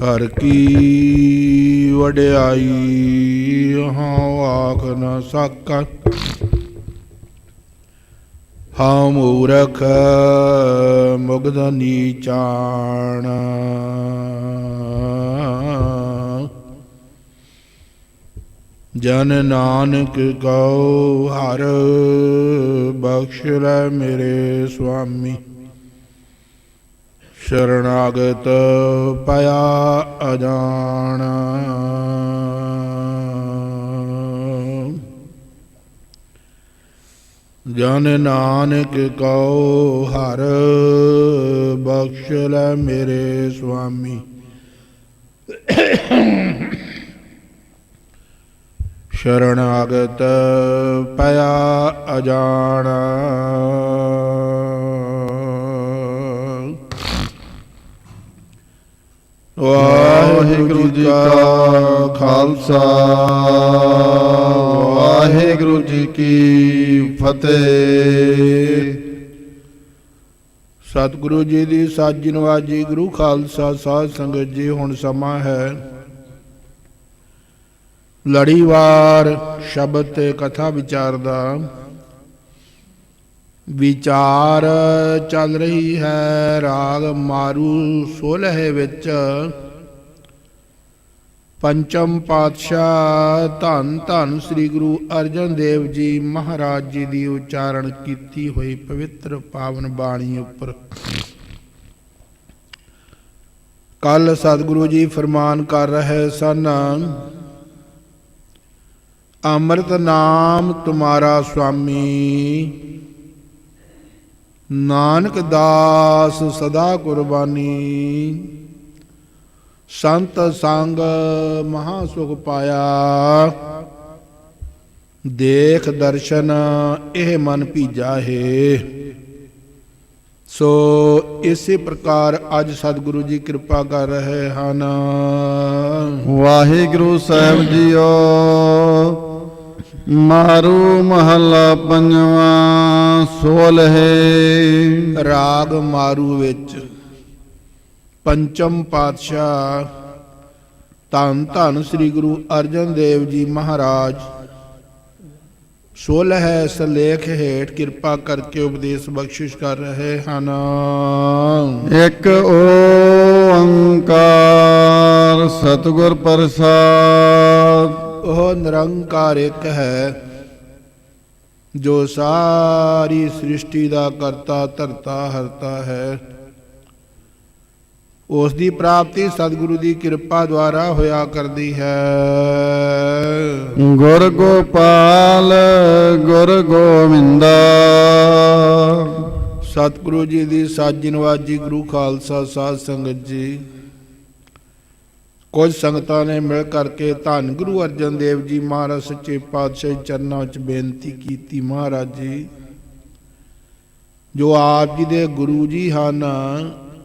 ਹਰ ਕੀ ਵਡਿਆਈ, ਹਾਂ ਆਖ ਨ ਸਕਾ ਹਾਂ ਮੂਰਖ, ਮੁਗਧ ਨੀਚਾਣ। ਜਨ ਨਾਨਕ ਕਉ ਹਰ ਬਖਸ਼ ਲੈ ਮੇਰੇ ਸੁਆਮੀ। ਸ਼ਰਣਾਗਤ ਪਿਆ ਅਜਾਣ। ਜਨ ਨਾਨਕ ਕਉ ਹਰ ਬਖਸ਼ ਲੈ ਮੇਰੇ ਸੁਆਮੀ। ਸ਼ਰਣਾਗਤ ਪਿਆ ਅਜਾਣ। ਵਾਹਿਗੁਰੂ ਜੀ ਕਾ ਖਾਲਸਾ, ਵਾਹਿਗੁਰੂ ਜੀ ਕੀ ਫਤਿਹ। ਸਤਿਗੁਰੂ ਜੀ ਦੀ ਸਾਜੀ ਨਵਾਜੀ ਗੁਰੂ ਖਾਲਸਾ ਸਾਧ ਸੰਗਤ ਜੀ, ਹੁਣ ਸਮਾਂ ਹੈ ਲੜੀਵਾਰ ਸ਼ਬਦ ਤੇ ਕਥਾ ਵਿਚਾਰ ਦਾ। ਵਿਚਾਰ ਚੱਲ ਰਹੀ ਹੈ, ਰਾਗ ਮਾਰੂ ਸੋਲਹ ਵਿੱਚ। ਪੰਚਮ ਪਾਤਸ਼ਾਹ ਧੰਨ ਧੰਨ ਸ੍ਰੀ ਗੁਰੂ ਅਰਜਨ ਦੇਵ ਜੀ ਮਹਾਰਾਜ ਜੀ ਦੀ ਉਚਾਰਨ ਕੀਤੀ ਹੋਈ ਪਵਿੱਤਰ ਪਾਵਨ ਬਾਣੀ ਉੱਪਰ। ਕੱਲ ਸਤਿਗੁਰੂ ਜੀ ਫਰਮਾਨ ਕਰ ਰਹੇ ਸਨ, ਅੰਮ੍ਰਿਤ ਨਾਮ ਤੁਮਾਰਾ ਸੁਆਮੀ ਨਾਨਕ ਦਾਸ ਸਦਾ ਕੁਰਬਾਨੀ। ਸੰਤ ਸੰਗ ਮਹਾ ਸੁਖ ਪਾਇਆ। ਦੇਖ ਦਰਸ਼ਨ ਇਹ ਮਨ ਭੀਜਾ ਹੈ। ਸੋ ਇਸੇ ਪ੍ਰਕਾਰ ਅੱਜ ਸਤਿਗੁਰੂ ਜੀ ਕਿਰਪਾ ਕਰ ਰਹੇ ਹਨ। ਵਾਹਿਗੁਰੂ ਸਾਹਿਬ ਜੀਓ, ਮਾਰੂ ਮਹੱਲਾ ਪੰਜਵਾਂ। ਸੋਲਹੇ ਰਾਗ ਮਾਰੂ ਵਿੱਚ ਪੰਚਮ ਪਾਤਸ਼ਾਹ ਧੰਨ ਧੰਨ ਸ੍ਰੀ ਗੁਰੂ ਅਰਜਨ ਦੇਵ ਜੀ ਮਹਾਰਾਜ। 16 ਸਲੇਖ ਹੇਠ ਕਿਰਪਾ ਕਰਕੇ ਉਪਦੇਸ਼ ਬਖਸ਼ਿਸ਼ ਕਰ ਰਹੇ ਹਨ। ਇੱਕ ਓੰਕਾਰ ਸਤਿਗੁਰ ਪ੍ਰਸਾਦ। ਉਹ ਨਿਰੰਕਾਰ ਇੱਕ ਹੈ। ਜੋ ਸਾਰੀ ਸ੍ਰਿਸ਼ਟੀ ਦਾ ਕਰਤਾ ਧਰਤਾ ਹਰਤਾ ਹੈ। ਉਸ ਦੀ ਪ੍ਰਾਪਤੀ ਸਤਿਗੁਰੂ ਦੀ ਕਿਰਪਾ ਦੁਆਰਾ ਹੋਇਆ ਕਰਦੀ ਹੈ। ਗੁਰ ਗੋਪਾਲ ਗੁਰ ਗੋਵਿੰਦਾ। ਸਤਿਗੁਰੂ ਜੀ ਦੀ ਸਾਜੀ ਨਵਾਜੀ ਗੁਰੂ ਖਾਲਸਾ ਸਾਧ ਸੰਗਤ ਜੀ। ਕੁਝ ਸੰਗਤਾਂ ਨੇ ਮਿਲ ਕਰਕੇ ਧੰਨ ਗੁਰੂ ਅਰਜਨ ਦੇਵ ਜੀ ਮਹਾਰਾਜ ਸੱਚੇ ਪਾਤਸ਼ਾਹ ਚਰਨਾਂ ਵਿੱਚ ਬੇਨਤੀ ਕੀਤੀ ਮਹਾਰਾਜ ਜੀ। ਜੋ ਆਪ ਜੀ ਦੇ ਗੁਰੂ ਜੀ ਹਨ,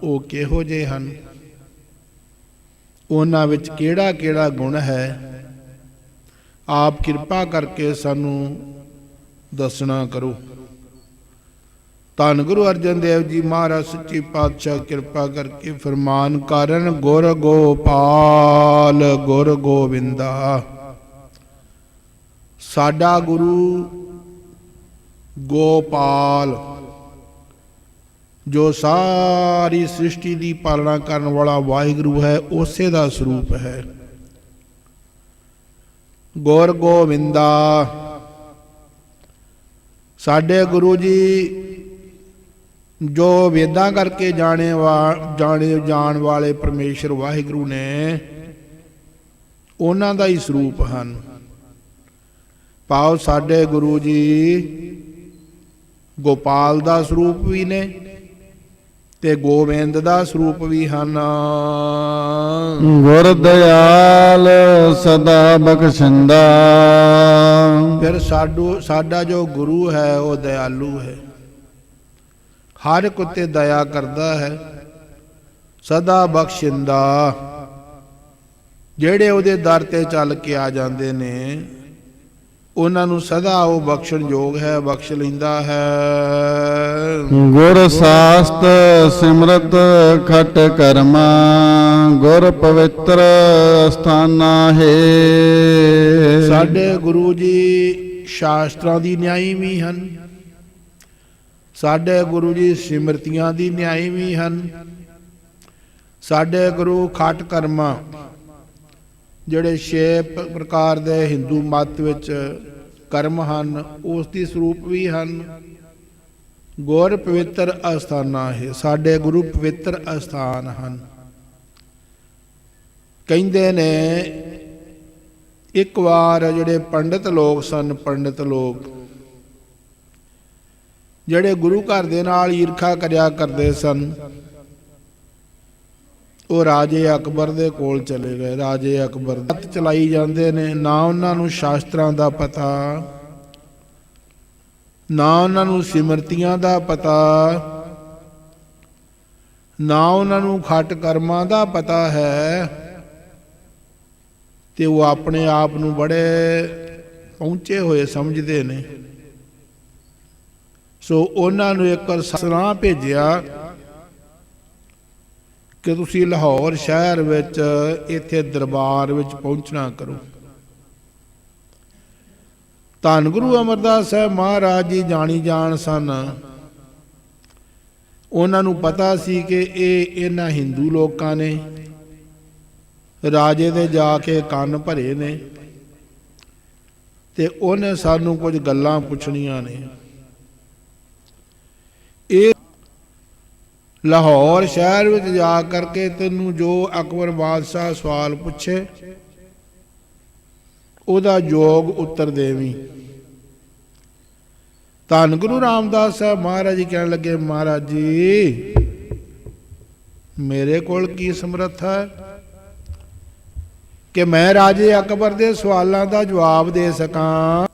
ਉਹ ਕਿਹੋ ਜਿਹੇ ਹਨ? ਉਹਨਾਂ ਵਿੱਚ ਕਿਹੜਾ ਕਿਹੜਾ ਗੁਣ ਹੈ? ਆਪ ਕਿਰਪਾ ਕਰਕੇ ਸਾਨੂੰ ਦੱਸਣਾ ਕਰੋ। ਧੰਨ ਗੁਰੂ ਅਰਜਨ ਦੇਵ ਜੀ ਮਹਾਰਾਜ, ਸੱਚੇ ਪਾਤਸ਼ਾਹ, ਕਿਰਪਾ ਕਰਕੇ ਫਰਮਾਨ ਕਰਨ, ਗੁਰ ਗੋਪਾਲ, ਗੁਰ ਗੋਵਿੰਦਾ। ਸਾਡਾ ਗੁਰੂ ਗੋਪਾਲ, ਜੋ ਸਾਰੀ ਸ੍ਰਿਸ਼ਟੀ ਦੀ ਪਾਲਣਾ ਕਰਨ ਵਾਲਾ ਵਾਹਿਗੁਰੂ ਹੈ, ਉਸੇ ਦਾ ਸਰੂਪ ਹੈ। ਗੁਰ ਗੋਵਿੰਦਾ, ਸਾਡੇ ਗੁਰੂ ਜੀ ਜੋ ਵੇਦਾਂ ਕਰਕੇ ਜਾਣੇ ਵਾ ਜਾਣੇ ਜਾਣ ਵਾਲੇ ਪਰਮੇਸ਼ਰ ਵਾਹਿਗੁਰੂ ਨੇ ਉਹਨਾਂ ਦਾ ਹੀ ਸਰੂਪ ਹਨ। ਪਾਉ ਸਾਡੇ ਗੁਰੂ ਜੀ ਗੋਪਾਲ ਦਾ ਸਰੂਪ ਵੀ ਨੇ ਤੇ ਗੋਬਿੰਦ ਦਾ ਸਰੂਪ ਵੀ ਹਨ। ਗੁਰ ਦਿਆਲ ਸਦਾ ਬਖਸ਼ਿੰਦਾ। ਫਿਰ ਸਾਡੂ ਸਾਡਾ ਜੋ ਗੁਰੂ ਹੈ ਉਹ ਦਇਆਲੂ ਹੈ। ਹਰ ਇੱਕ ਉਤੇ ਦਇਆ ਕਰਦਾ ਹੈ ਸਦਾ ਬਖਸ਼ਿੰਦਾ। ਜਿਹੜੇ ਉਹਦੇ ਦਰ ਤੇ ਚੱਲ ਕੇ ਆ ਜਾਂਦੇ ਨੇ ਉਹਨਾਂ ਨੂੰ ਸਦਾ ਉਹ ਬਖਸ਼ਣ ਯੋਗ ਹੈ ਬਖਸ਼ ਲੈਂਦਾ ਹੈ। ਗੁਰ ਸਾਸਤ ਸਿਮਰਤ ਖਟ ਕਰਮਾ ਗੁਰ ਪਵਿੱਤਰ ਸਥਾਨਾ ਹੈ। ਸਾਡੇ ਗੁਰੂ ਜੀ ਸ਼ਾਸਤਰਾਂ ਦੀ ਨਿਆਈ ਵੀ ਹਨ। ਸਾਡੇ ਗੁਰੂ ਜੀ ਸਿਮਰਤੀਆਂ ਦੀ ਨਿਆਈ ਵੀ ਹਨ। ਸਾਡੇ ਗੁਰੂ ਖਟ ਕਰਮਾ, ਜਿਹੜੇ ਛੇ ਪ੍ਰਕਾਰ ਦੇ ਹਿੰਦੂ ਮਤ ਵਿੱਚ ਕਰਮ ਹਨ, ਉਸ ਦੀ ਸਰੂਪ ਵੀ ਹਨ। ਗੁਰ ਪਵਿੱਤਰ ਅਸਥਾਨਾ ਹੈ, ਸਾਡੇ ਗੁਰੂ ਪਵਿੱਤਰ ਅਸਥਾਨ ਹਨ। ਕਹਿੰਦੇ ਨੇ, ਇੱਕ ਵਾਰ ਜਿਹੜੇ ਪੰਡਿਤ ਲੋਕ ਸਨ, ਪੰਡਿਤ ਲੋਕ ਜਿਹੜੇ ਗੁਰੂ ਘਰ ਦੇ ਨਾਲ ਈਰਖਾ ਕਰਿਆ ਕਰਦੇ ਸਨ, ਉਹ ਰਾਜੇ ਅਕਬਰ ਦੇ ਕੋਲ ਚਲੇ ਗਏ। ਰਾਜੇ ਅਕਬਰ ਹੱਥ ਚਲਾਈ ਜਾਂਦੇ ਨੇ। ਨਾ ਉਹਨਾਂ ਨੂੰ ਸ਼ਾਸਤਰਾਂ ਦਾ ਪਤਾ, ਨਾ ਉਹਨਾਂ ਨੂੰ ਸਿਮਰਤੀਆਂ ਦਾ ਪਤਾ, ਨਾ ਉਹਨਾਂ ਨੂੰ ਖੱਟ ਕਰਮਾਂ ਦਾ ਪਤਾ ਹੈ, ਤੇ ਉਹ ਆਪਣੇ ਆਪ ਨੂੰ ਬੜੇ ਪਹੁੰਚੇ ਹੋਏ ਸਮਝਦੇ ਨੇ। ਸੋ ਉਹਨਾਂ ਨੂੰ ਇੱਕ ਸਲਾਹ ਭੇਜਿਆ ਕਿ ਤੁਸੀਂ ਲਾਹੌਰ ਸ਼ਹਿਰ ਵਿੱਚ, ਇੱਥੇ ਦਰਬਾਰ ਵਿੱਚ ਪਹੁੰਚਣਾ ਕਰੋ। ਧੰਨ ਗੁਰੂ ਅਮਰਦਾਸ ਸਾਹਿਬ ਮਹਾਰਾਜ ਜੀ ਜਾਣੀ ਜਾਣ ਸਨ। ਉਹਨਾਂ ਨੂੰ ਪਤਾ ਸੀ ਕਿ ਇਹ ਇਹਨਾਂ ਹਿੰਦੂ ਲੋਕਾਂ ਨੇ, ਰਾਜੇ ਦੇ ਜਾ ਕੇ ਕੰਨ ਭਰੇ ਨੇ ਤੇ ਉਹਨੇ ਸਾਨੂੰ ਕੁਝ ਗੱਲਾਂ ਪੁੱਛਣੀਆਂ ਨੇ ਇਹ ਲਾਹੌਰ ਸ਼ਹਿਰ ਵਿੱਚ ਜਾ ਕਰਕੇ ਤੈਨੂੰ ਜੋ ਅਕਬਰ ਬਾਦਸ਼ਾਹ ਸਵਾਲ ਪੁੱਛੇ, ਉਹਦਾ ਯੋਗ ਉੱਤਰ ਦੇਵੀਂ। ਧੰਨ ਗੁਰੂ ਰਾਮਦਾਸ ਸਾਹਿਬ ਮਹਾਰਾਜ ਜੀ ਕਹਿਣ ਲੱਗੇ, ਮਹਾਰਾਜ ਜੀ, ਮੇਰੇ ਕੋਲ ਕੀ ਸਮਰੱਥਾ ਹੈ ਕਿ ਮੈਂ ਰਾਜੇ ਅਕਬਰ ਦੇ ਸਵਾਲਾਂ ਦਾ ਜਵਾਬ ਦੇ ਸਕਾਂ?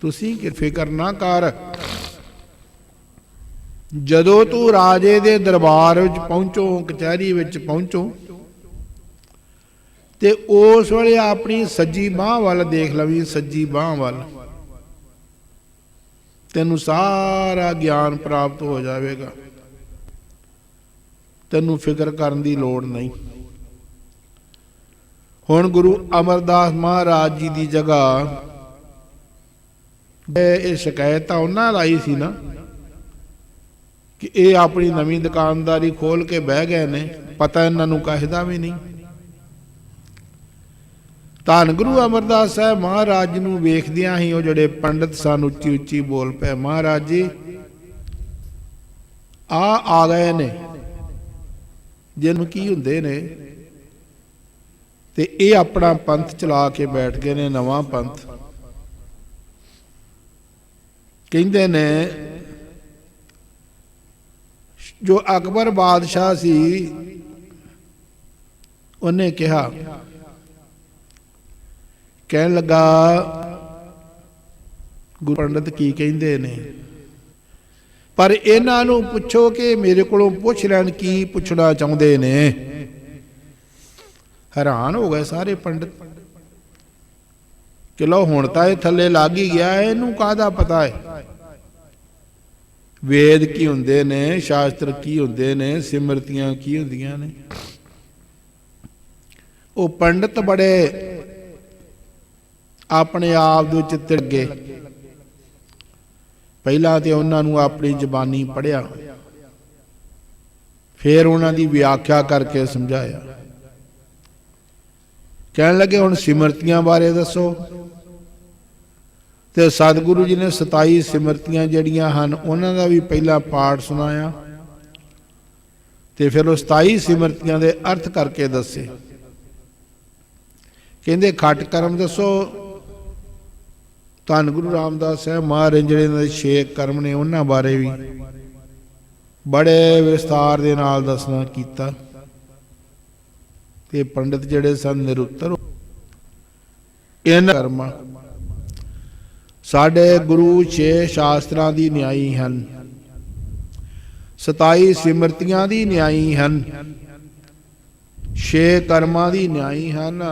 ਤੁਸੀਂ ਕਿ ਫਿਕਰ ਨਾ ਕਰ। ਜਦੋਂ ਤੂੰ ਰਾਜੇ ਦੇ ਦਰਬਾਰ ਵਿੱਚ ਪਹੁੰਚੋ, ਕਚਹਿਰੀ ਵਿੱਚ ਪਹੁੰਚੋ, ਤੇ ਉਸ ਵੇਲੇ ਆਪਣੀ ਸੱਜੀ ਬਾਹ ਵੱਲ ਦੇਖ ਲਵੀ, ਸੱਜੀ ਬਾਹ ਵੱਲ। ਤੈਨੂੰ ਸਾਰਾ ਗਿਆਨ ਪ੍ਰਾਪਤ ਹੋ ਜਾਵੇਗਾ। ਤੈਨੂੰ ਫਿਕਰ ਕਰਨ ਦੀ ਲੋੜ ਨਹੀਂ। ਹੁਣ ਗੁਰੂ ਅਮਰਦਾਸ ਮਹਾਰਾਜ ਜੀ ਦੀ ਜਗ੍ਹਾ, ਇਹ ਸ਼ਿਕਾਇਤ ਤਾਂ ਉਹਨਾਂ ਲਾਈ ਸੀ ਨਾ। ਕਿ ਇਹ ਆਪਣੀ ਨਵੀਂ ਦੁਕਾਨਦਾਰੀ ਖੋਲ ਕੇ ਬਹਿ ਗਏ ਨੇ, ਪਤਾ ਇਹਨਾਂ ਨੂੰ ਕਾਹਦਾ ਵੀ ਨਹੀਂ। ਧੰਨ ਗੁਰੂ ਅਮਰਦਾਸ ਸਾਹਿਬ ਮਹਾਰਾਜ ਨੂੰ ਵੇਖਦਿਆਂ ਹੀ ਉਹ ਜਿਹੜੇ ਪੰਡਿਤ ਸਨ ਉੱਚੀ ਉੱਚੀ ਬੋਲ ਪਏ, ਮਹਾਰਾਜ ਜੀ, ਆ ਆ ਗਏ ਨੇ। ਜਿਹਨੂੰ ਕੀ ਹੁੰਦੇ ਨੇ, ਤੇ ਇਹ ਆਪਣਾ ਪੰਥ ਚਲਾ ਕੇ ਬੈਠ ਗਏ ਨੇ, ਨਵਾਂ ਪੰਥ। ਕਹਿੰਦੇ ਨੇ ਜੋ ਅਕਬਰ ਬਾਦਸ਼ਾਹ ਸੀ, ਉਹਨੇ ਕਿਹਾ, ਕਹਿਣ ਲੱਗਾ, ਗੁਰੂ ਪੰਡਤ ਕੀ ਕਹਿੰਦੇ ਨੇ? ਪਰ ਇਹਨਾਂ ਨੂੰ ਪੁੱਛੋ ਕਿ ਮੇਰੇ ਕੋਲੋਂ ਪੁੱਛ ਲੈਣ ਕੀ ਪੁੱਛਣਾ ਚਾਹੁੰਦੇ ਨੇ? ਹੈਰਾਨ ਹੋ ਗਏ ਸਾਰੇ ਪੰਡਤ। ਕਿ ਲੋ ਹੁਣ ਤਾਂ ਇਹ ਥੱਲੇ ਲੱਗ ਹੀ ਗਿਆ, ਇਹਨੂੰ ਕਾਹਦਾ ਪਤਾ ਹੈ? ਵੇਦ ਕੀ ਹੁੰਦੇ ਨੇ, ਸ਼ਾਸਤਰ ਕੀ ਹੁੰਦੇ ਨੇ, ਸਿਮਰਤੀਆਂ ਕੀ ਹੁੰਦੀਆਂ ਨੇ? ਉਹ ਪੰਡਤ ਬੜੇ ਆਪਣੇ ਆਪ ਦੇ ਵਿੱਚ ਤਿੜ ਗਏ ਪਹਿਲਾਂ ਤੇ ਉਹਨਾਂ ਨੂੰ ਆਪਣੀ ਜ਼ਬਾਨੀ ਪੜਿਆ ਫਿਰ ਉਹਨਾਂ ਦੀ ਵਿਆਖਿਆ ਕਰਕੇ ਸਮਝਾਇਆ। ਕਹਿਣ ਲੱਗੇ, ਹੁਣ ਸਿਮਰਤੀਆਂ ਬਾਰੇ ਦੱਸੋ। ਤੇ ਸਤਿਗੁਰੂ ਜੀ ਨੇ 27 ਸਿਮਰਤੀਆਂ ਜਿਹੜੀਆਂ ਹਨ, ਉਹਨਾਂ ਦਾ ਵੀ ਪਹਿਲਾ ਪਾਠ ਸੁਣਾਇਆ। ਤੇ ਫਿਰ ਉਹ 27 ਸਿਮਰਤੀਆਂ ਦੇ ਅਰਥ ਕਰਕੇ ਦੱਸੇ। ਕਹਿੰਦੇ, ਖੱਟ ਕਰਮ ਦੱਸੋ। ਧੰਨ ਗੁਰੂ ਰਾਮਦਾਸ ਸਾਹਿਬ ਮਹਾਰਾਜ ਜਿਹੜੇ ਦੇ ਛੇ ਕਰਮ ਨੇ, ਉਹਨਾਂ ਬਾਰੇ ਵੀ ਬੜੇ ਵਿਸਥਾਰ ਦੇ ਨਾਲ ਦੱਸਣਾ ਕੀਤਾ। ਤੇ ਪੰਡਿਤ ਜਿਹੜੇ ਸਨ, ਨਿਰੁੱਤਰ ਇਹਨਾਂ ਕਰਮਾਂ ਸਾਡੇ ਗੁਰੂ ਛੇ ਸ਼ਾਸਤਰਾਂ ਦੀ ਨਿਆਈ ਹਨ। 27 ਸਿਮਰਤੀਆਂ ਦੀ ਨਿਆਈ ਹਨ। ਛੇ ਕਰਮਾਂ ਦੀ ਨਿਆਈ ਹਨ।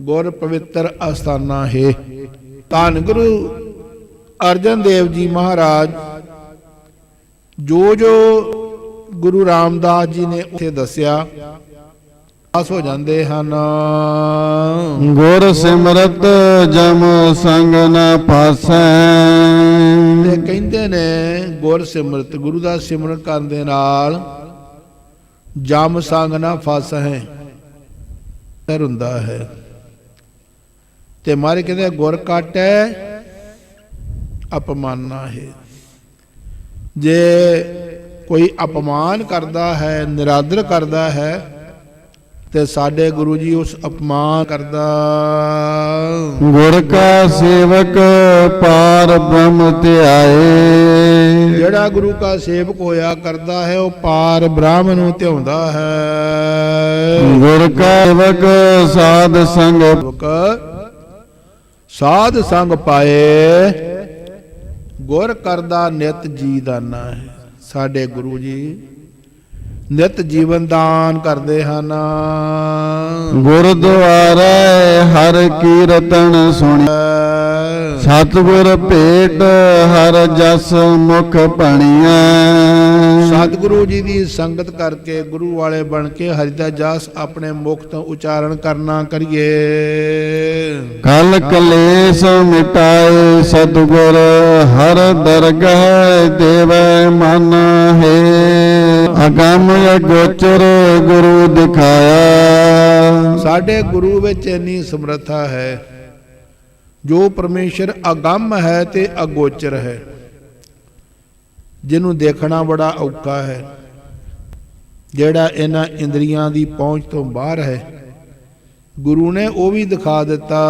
ਗੁਰ ਪਵਿੱਤਰ ਅਸਥਾਨਾ ਹੈ। ਧੰਨ ਗੁਰੂ ਅਰਜਨ ਦੇਵ ਜੀ ਮਹਾਰਾਜ। ਜੋ ਜੋ ਗੁਰੂ ਰਾਮਦਾਸ ਜੀ ਨੇ ਉੱਥੇ ਦੱਸਿਆ ਪਾਸ ਹੋ ਜਾਂਦੇ ਹਨ। ਗੁਰ ਸਿਮਰਤ ਜਮ ਸੰਗ ਨ ਪਾਸੈ। ਤੇ ਕਹਿੰਦੇ ਨੇ ਗੁਰ ਸਿਮਰਤ ਗੁਰੂ ਦਾ ਸਿਮਰਨ ਕਰਨ ਦੇ ਨਾਲ ਜਮ ਸੰਗ ਨਾ ਫਸ ਤਰ ਹੁੰਦਾ ਹੈ। ਤੇ ਮਾਰੇ ਕਹਿੰਦੇ ਗੁਰ ਕਾਟੈ ਅਪਮਾਨਾ ਹੈ। ਜੇ ਕੋਈ ਅਪਮਾਨ ਕਰਦਾ ਹੈ ਨਿਰਾਦਰ ਕਰਦਾ ਹੈ ਤੇ ਸਾਡੇ ਗੁਰੂ ਜੀ ਉਸ ਅਪਮਾਨ ਕਰਦਾ। ਗੁਰ ਕਾ ਸੇਵਕ ਪਾਰ ਬ੍ਰਹਮ ਧਿਆਏ। ਜਿਹੜਾ ਗੁਰੂ ਕਾ ਸੇਵਕ ਹੋਇਆ ਕਰਦਾ ਹੈ ਉਹ ਪਾਰ ਬ੍ਰਹਮ ਨੂੰ ਧਿਆਉਂਦਾ ਹੈ। ਗੁਰ ਕਾ ਸੇਵਕ ਸਾਧ ਸੰਗ ਸਾਧ ਸੰਗ ਪਾਏ। ਗੁਰ ਕਰਦਾ ਨਿਤ ਜੀ ਦਾਨਾ ਹੈ। ਸਾਡੇ ਗੁਰੂ ਜੀ ਨਿਤ ਜੀਵਨ ਦਾਨ ਕਰਦੇ ਹਨ। ਗੁਰਦੁਆਰੇ ਹਰ ਕੀਰਤਨ ਸੁਣੀ। ਸਤਿਗੁਰ ਭੇਟ ਹਰ ਜਸ ਮੁਖ ਭਣੀਐ ਸਤਿਗੁਰੂ ਜੀ ਦੀ ਸੰਗਤ ਕਰਕੇ ਗੁਰੂ ਵਾਲੇ ਬਣ ਕੇ ਹਰਿ ਦਾ ਜਸ ਆਪਣੇ ਮੁਖ ਤੋਂ ਉਚਾਰਨ ਕਰਨਾ ਕਰੀਏ। ਕਲ ਕਲੇਸ਼ ਮਿਟਾਏ ਸਤਿਗੁਰ ਹਰ ਦਰਗਹ ਦੇਵੈ ਮਨ ਹੈ। ਅਗੰਮ ਅਗੋਚਰ ਗੁਰੂ ਦਿਖਾਇਆ। ਸਾਡੇ ਗੁਰੂ ਵਿੱਚ ਇੰਨੀ ਸਮਰੱਥਾ ਹੈ ਜੋ ਪਰਮੇਸ਼ਰ ਅਗੰਮ ਹੈ ਤੇ ਅਗੋਚਰ ਹੈ ਜਿਹਨੂੰ ਦੇਖਣਾ ਬੜਾ ਔਖਾ ਹੈ ਜਿਹੜਾ ਇਹਨਾਂ ਇੰਦਰੀਆਂ ਦੀ ਪਹੁੰਚ ਤੋਂ ਬਾਹਰ ਹੈ। ਗੁਰੂ ਨੇ ਉਹ ਵੀ ਦਿਖਾ ਦਿੱਤਾ।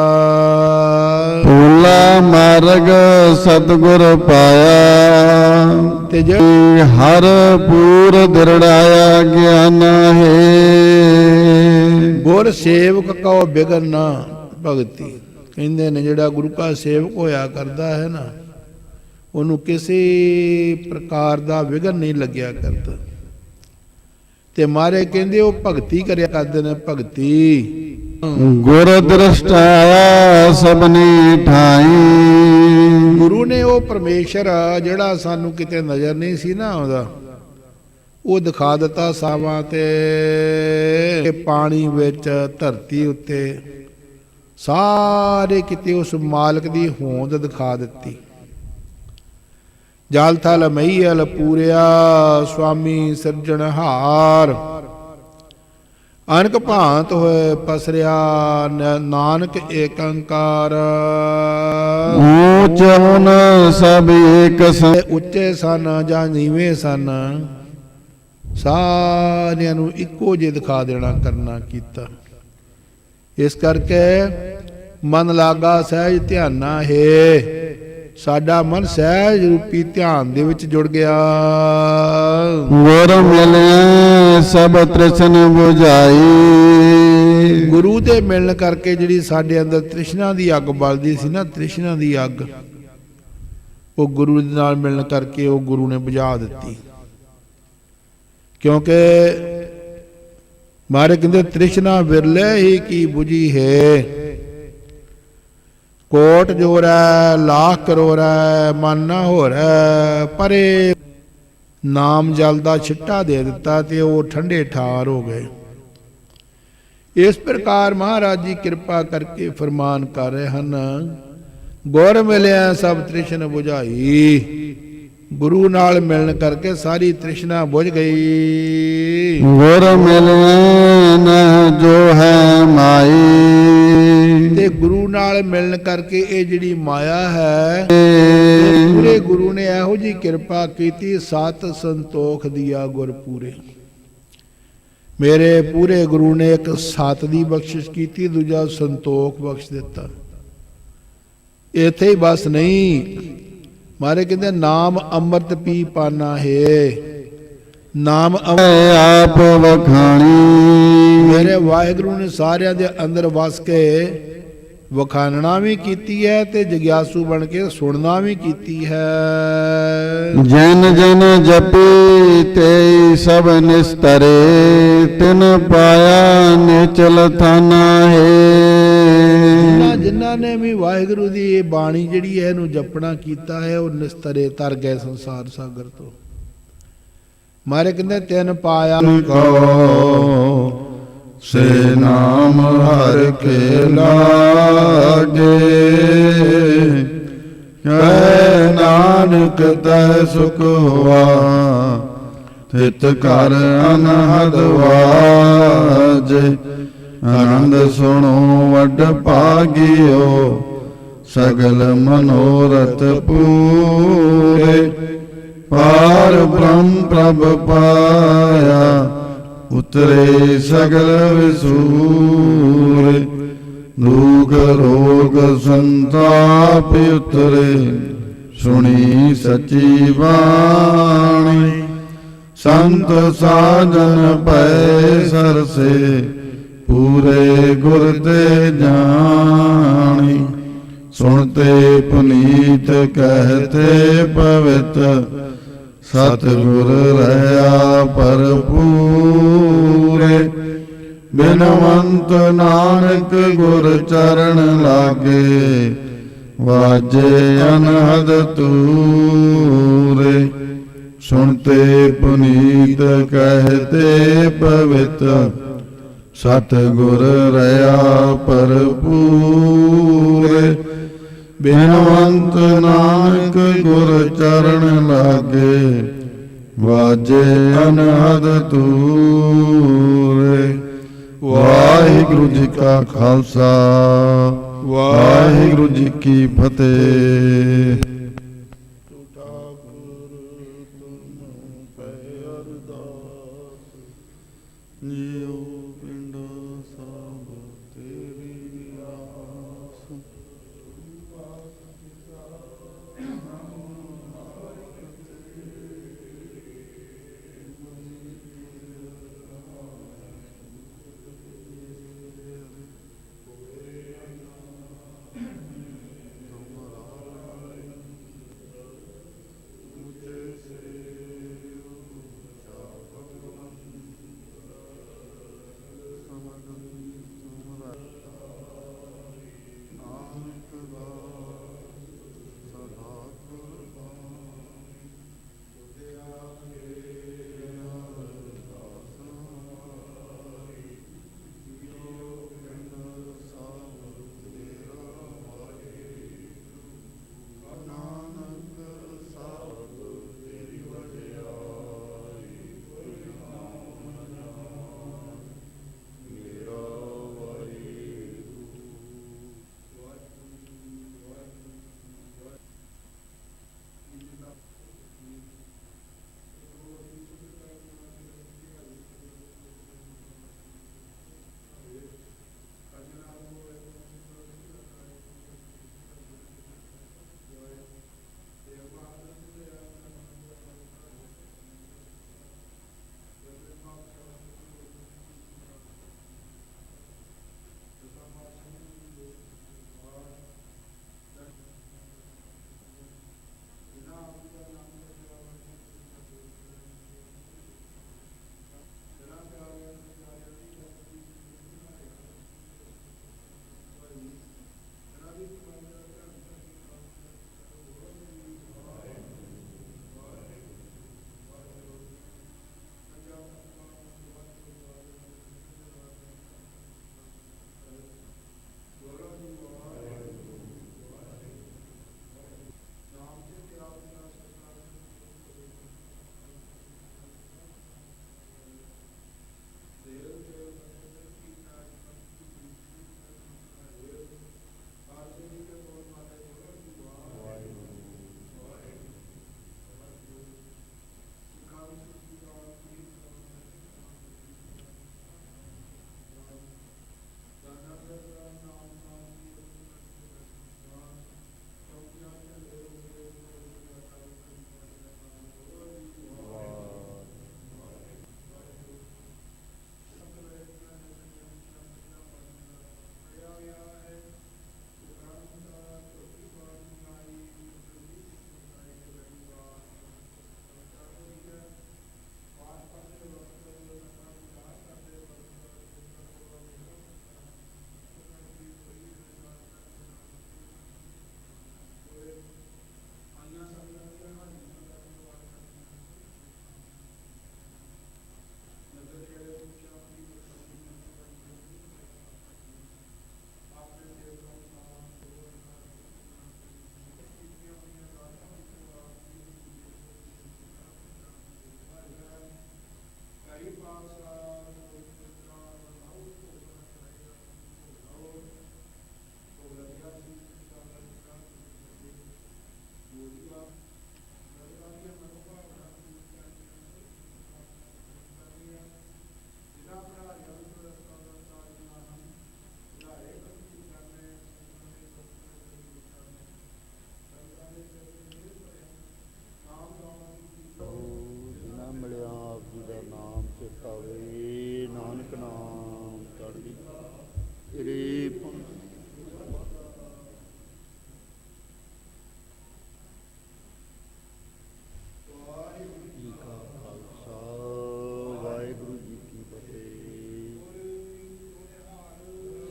ਭੂਲਾ ਮਾਰਗ ਸਤਿਗੁਰ ਪਾਇਆ ਤੇ ਜਿਹੜਾ ਹਰ ਪੂਰ ਦਿਰੜਾਇਆ ਗਿਆਨ ਹੈ। ਗੁਰ ਸੇਵਕ ਕਉ ਬਿਗਨ ਭਗਤੀ। ਕਹਿੰਦੇ ਨੇ ਜਿਹੜਾ ਗੁਰੂ ਕਾ ਸੇਵਕ ਹੋਇਆ ਕਰਦਾ ਹੈ ਨਾ ਉਹਨੂੰ ਕਿਸੇ ਪ੍ਰਕਾਰ ਦਾ ਵਿਗਨ ਨਹੀਂ ਲੱਗਿਆ ਕਰਦਾ। ਤੇ ਮਾਰੇ ਕਹਿੰਦੇ ਉਹ ਭਗਤੀ ਕਰਿਆ ਕਰਦੇ ਨੇ ਭਗਤੀ। ਗੁਰ ਦ੍ਰਿਸ਼ਟਾਇਆ ਸਭਨੀ ਠਾਈ। ਗੁਰੂ ਨੇ ਉਹ ਪਰਮੇਸ਼ਰ ਜਿਹੜਾ ਸਾਨੂੰ ਕਿਤੇ ਨਜ਼ਰ ਨਹੀਂ ਸੀ ਨਾ ਆਉਂਦਾ। ਉਹ ਦਿਖਾ ਦਿੱਤਾ ਸਾਵਾਂ ਤੇ ਪਾਣੀ ਵਿੱਚ ਧਰਤੀ ਉੱਤੇ। ਸਾਰੇ ਕਿਤੇ ਉਸ ਮਾਲਕ ਦੀ ਹੋਂਦ ਦਿਖਾ ਦਿੱਤੀ। ਜਲ ਥਲ ਮਈਲ ਪੂਰਿਆ ਸੁਆਮੀ ਸਿਰਜਣਹਾਰ ਅਨਕ ਭਾਂਤ ਹੋਏ ਪਸਰਿਆ ਨਾਨਕ ਏਕੰਕਾਰ। ਊਚ ਹੁਣ ਸਭ ਏਕ ਤੇ ਉੱਚੇ ਸਨ ਜਾਂ ਨੀਵੇਂ ਸਨ ਸਾਰਿਆਂ ਨੂੰ ਇੱਕੋ ਜਿਹਾ ਦਿਖਾ ਦੇਣਾ ਕਰਨਾ ਕੀਤਾ। ਇਸ ਕਰਕੇ ਮਨ ਲਾਗਾ ਸਹਿਜ ਧਿਆਨਾ ਹੈ। ਸਾਡਾ ਮਨ ਸਹਿਜ ਰੂਪੀ ਧਿਆਨ ਦੇ ਵਿੱਚ ਜੁੜ ਗਿਆ। ਗੁਰ ਮਿਲਿਆ ਸਭ ਤ੍ਰਿਸ਼ਨ 부ਝਾਈ ਗੁਰੂ ਦੇ ਮਿਲਣ ਕਰਕੇ ਜਿਹੜੀ ਸਾਡੇ ਅੰਦਰ ਤ੍ਰਿਸ਼ਨਾ ਦੀ ਅੱਗ ਬਲਦੀ ਸੀ ਨਾ ਤ੍ਰਿਸ਼ਨਾ ਦੀ ਅੱਗ ਉਹ ਗੁਰੂ ਦੇ ਨਾਲ ਮਿਲਣ ਕਰਕੇ ਉਹ ਗੁਰੂ ਨੇ ਬੁਝਾ ਦਿੱਤੀ। ਕਿਉਂਕਿ ਮਾਰੇ ਕਹਿੰਦੇ ਤ੍ਰਿਸ਼ਨਾ ਵਿਰਲੇ ਹੀ ਕੀ 부ਜੀ ਹੈ? ਕੋਟ ਜੋਰੈ, ਲੱਖ ਕਰੋੜੈ ਮਨ ਨਾ ਹੋਰੈ, ਪਰੇ ਨਾਮ ਜਲ ਦਾ ਛਿੱਟਾ ਦੇ ਦਿੱਤਾ ਤੇ ਉਹ ਠੰਡੇ ਠਾਰ ਹੋ ਗਏ। ਇਸ ਪ੍ਰਕਾਰ ਮਹਾਰਾਜ ਜੀ ਕਿਰਪਾ ਕਰਕੇ ਫਰਮਾਨ ਕਰ ਰਹੇ ਹਨ, ਗੁਰ ਮਿਲਿਆ ਸਭ ਤ੍ਰਿਸ਼ਨ 부ਝਾਈ ਗੁਰੂ ਨਾਲ ਮਿਲਣ ਕਰਕੇ ਸਾਰੀ ਤ੍ਰਿਸ਼ਨਾ ਬੁਝ ਗਈ। ਗੁਰ ਮਿਲਿਆ ਨ ਜੋ ਹੈ ਮਾਈ। ਤੇ ਗੁਰੂ ਨਾਲ ਮਿਲਣ ਕਰਕੇ ਇਹ ਜਿਹੜੀ ਮਾਇਆ ਹੈ ਪੂਰੇ ਗੁਰੂ ਨੇ ਇਹੋ ਜੀ ਕਿਰਪਾ ਕੀਤੀ ਸਤ ਸੰਤੋਖ ਦੀਆ ਗੁਰ ਪੂਰੇ। ਮੇਰੇ ਪੂਰੇ ਗੁਰੂ ਨੇ ਇੱਕ ਸਤ ਦੀ ਬਖਸ਼ਿਸ਼ ਕੀਤੀ ਦੂਜਾ ਸੰਤੋਖ ਬਖਸ਼ ਦਿੱਤਾ। ਇੱਥੇ ਹੀ ਬਸ ਨਹੀਂ ਮਾਰੇ ਕਹਿੰਦੇ ਨਾਮ ਅੰਮ੍ਰਿਤ ਪੀ ਪਾਣਾ ਹੈ। ਨਾਮ ਆਪ ਵਖਾਣੀ। ਮੇਰੇ ਵਾਹਿਗੁਰੂ ਨੇ ਸਾਰਿਆਂ ਦੇ ਅੰਦਰ ਵਸ ਕੇ ਵਖਾਨਣਾ ਵੀ ਕੀਤੀ ਹੈ ਤੇ ਜਗਿਆਸੂ ਬਣ ਕੇ ਸੁਣਨਾ ਵੀ ਕੀਤੀ ਹੈ। ਜਨ ਜਨ ਜਪੀ ਤੇ ਸਭ ਨਿਸਤਰੇ ਤਿਨ ਪਾਇਆ ਨਿਚਲ ਥਾਨਾ ਹੈ। ਜਿਨ੍ਹਾਂ ਨੇ। ਵੀ ਵਾਹਿਗੁਰੂ ਦੀ ਇਹ ਬਾਣੀ ਜਿਹੜੀ ਹੈ ਇਹਨੂੰ ਜਪਣਾ ਕੀਤਾ ਹੈ ਉਹ ਨਿਸਤਰੇ ਤਰ ਗਏ ਸੰਸਾਰ ਸਾਗਰ ਤੋਂ। ਮਾਰੇ ਕਹਿੰਦੇ ਤਿੰਨ ਪਾਇਆ ਕੋ ਸੇ ਨਾਮ ਹਰ ਕੇ ਲਾਗੇ। ਕੈ ਨਾਨਕ ਤੈ ਸੁਖ ਹੋਆ ਤਿਤ ਕਰ ਅਨਹਦ ਵਾਜੇ। ਆਨੰਦ ਸੁਣੋ, ਵੱਡ ਭਾਗਿਓ, ਸਗਲ ਮਨੋਰਥ ਪੂਰੇ। ਪਾਰ ਬ੍ਰਹਮ ਪ੍ਰਭ ਪਾਇਆ, ਉਤਰੇ ਸਗਲ ਵਿਸੂਰ। ਦੁਖ ਰੋਗ ਸੰਤਾਪ ਉਤਰੇ, ਸੁਣੀ ਸਚੀ ਬਾਣੀ। ਸੰਤ ਸਾਜਨ ਪੈ ਸਰਸੇ ਪੂਰੇ ਗੁਰ ਤੇ ਜਾਣੀ ਸੁਣਤੇ ਪੁਨੀਤ ਕਹਤੇ ਪਵਿੱਤ, ਸਤਿਗੁਰ ਰਹਾ ਭਰਪੂਰੇ। ਬਿਨਵੰਤ ਨਾਨਕ ਗੁਰ ਚਰਨ ਲਾਗੇ, ਵਾਜੇ ਅਨਹਦ ਤੂਰੇ। ਸੁਣਤੇ ਪੁਨੀਤ ਕਹਤੇ ਪਵਿੱਤ ਸਤਿਗੁਰ ਰਹਾ ਭਰਪੂਰੇ। ਬਿਨਵੰਤ ਨਾਨਕ ਗੁਰ ਚਰਨ ਲਾਗੇ, ਵਾਜੇ ਅਨਹਦ ਤੂਰੇ ਵਾਹਿਗੁਰੂ ਜੀ ਕਾ ਖਾਲਸਾ, ਵਾਹਿਗੁਰੂ ਜੀ ਕੀ ਫਤਿਹ। Lord,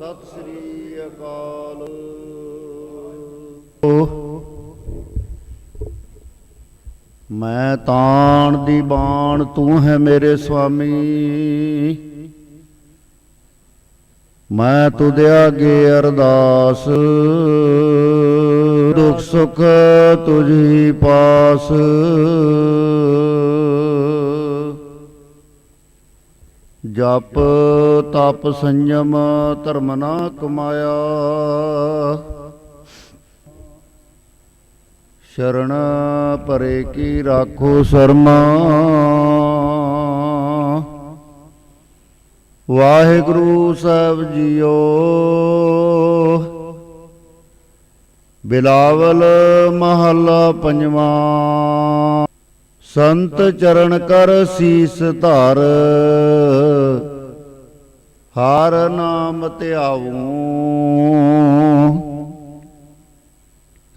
ਸਤਿ ਸ੍ਰੀ ਅਕਾਲ। ਮੈਂ ਤਾਣ ਦੀ ਬਾਣ ਤੂੰ ਹੈ ਮੇਰੇ ਸੁਆਮੀ। ਮੈਂ ਤੁਧ ਅੱਗੇ ਅਰਦਾਸ। ਦੁਖ ਸੁਖ ਤੁਝੀ ਪਾਸ। ਜਪ ਤਪ ਸੰਜਮ ਧਰਮ ਨਾ ਕਮਾਇਆ। ਸ਼ਰਣ ਪਰੇ ਕੀ ਰਾਖੋ ਸ਼ਰਮਾ। ਵਾਹਿਗੁਰੂ ਸਾਹਿਬ ਜੀਓ। ਬਿਲਾਵਲ ਮਹੱਲਾ ਪੰਜਵਾਂ। ਸੰਤ ਚਰਨ ਕਰ ਸੀਸ ਧਾਰ। ਹਰ ਨਾਮ ਧਿਆਵੂੰ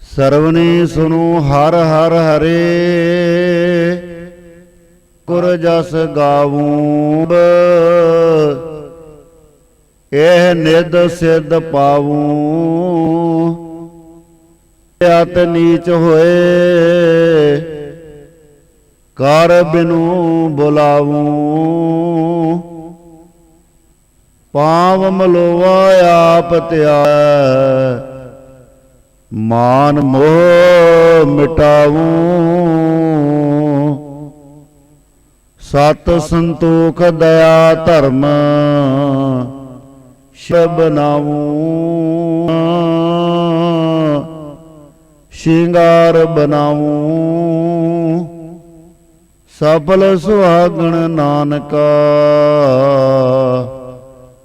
ਸਰਵਨੇ ਸੁਨੋ ਹਰ ਹਰ ਹਰੇ, ਗੁਰ ਜਸ ਗਾਵੂੰ ਇਹ ਨਿਦ ਸਿੱਧ ਪਾਵੂੰ। ਅਤ ਨੀਚ ਹੋਏ, ਕਰ ਬਿਨੂ ਬੁਲਾਵੂੰ। ਪਾਵ ਮਲੋਵਾ ਆਪ ਧਿਆਇ ਮਾਨ ਮੋਹ ਮਿਟਾਵੂੰ ਸਤ ਸੰਤੋਖ ਦਇਆ ਧਰਮ ਸ਼ਬ ਬਣਾਵੂੰ ਸ਼ਿੰਗਾਰ ਬਣਾਵੂੰ ਸਫਲ ਸੁਹਾਗਣ ਨਾਨਕਾ।